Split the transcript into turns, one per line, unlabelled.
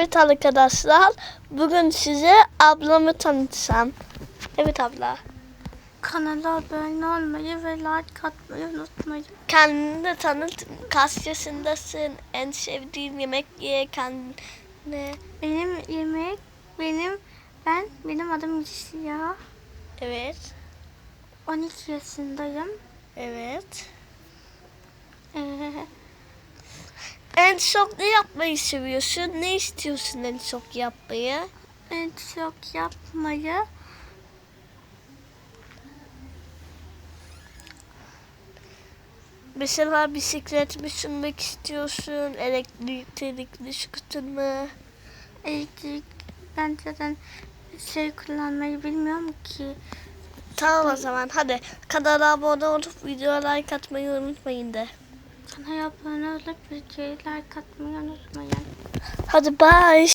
Evet arkadaşlar, bugün size ablamı tanıtacağım. Evet abla.
Kanala abone olmayı ve like atmayı unutmayın.
Kendini tanıt. Kaç yaşındasın? En sevdiğin yemek ye kendine.
Benim yemek, benim, ben, benim adım ya.
Evet.
12 yaşındayım.
Evet. En çok ne yapmayı seviyorsun? Ne istiyorsun en çok yapmayı?
en çok yapmayı
Mesela bisiklet mi sürmek istiyorsun? Elektrikli scooter mı?
elektrik, ben zaten şey kullanmayı bilmiyorum ki.
Tamam o zaman hadi kanala abone olup videoya like atmayı unutmayın de.
Kanala abone olup videoyu like atmayı unutmayın.
Hadi bye.